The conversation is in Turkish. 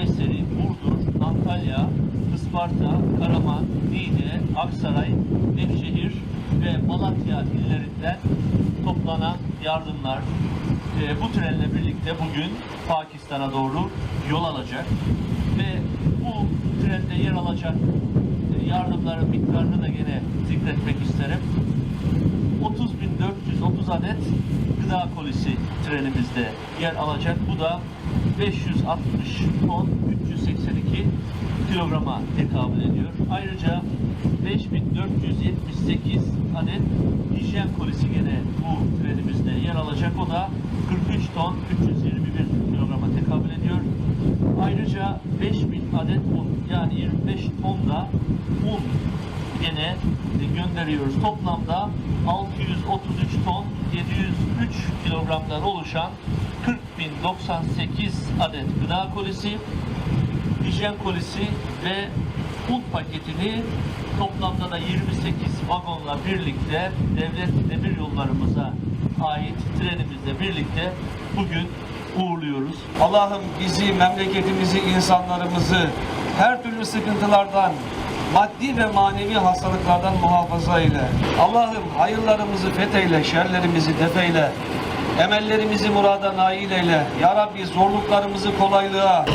Kayseri, Burdur, Antalya, Isparta, Karaman, Niğde, Aksaray, Nevşehir ve Malatya illerinden toplanan yardımlar e, bu trenle birlikte bugün Pakistan'a doğru yol alacak ve bu trende yer alacak e, yardımların miktarını da gene zikretmek isterim. 30.430 adet gıda kolisi trenimizde yer alacak. Bu da 560 ton 382 kilograma tekabül ediyor. Ayrıca 5478 adet hijyen kolisi gene bu trenimizde yer alacak. O da 43 ton 321 kilograma tekabül ediyor. Ayrıca 5000 adet un yani 25 ton da un gene gönderiyoruz. Toplamda 633 ton 703 kilogramdan oluşan 40.098 adet gıda kolisi, hijyen kolisi ve un paketini toplamda da 28 vagonla birlikte devlet demir yollarımıza ait trenimizle birlikte bugün uğurluyoruz. Allah'ım bizi, memleketimizi, insanlarımızı her türlü sıkıntılardan, maddi ve manevi hastalıklardan muhafaza eyle. Allah'ım hayırlarımızı fetheyle, şerlerimizi defeyle. Emellerimizi murada nail eyle. Ya Rabbi zorluklarımızı kolaylığa,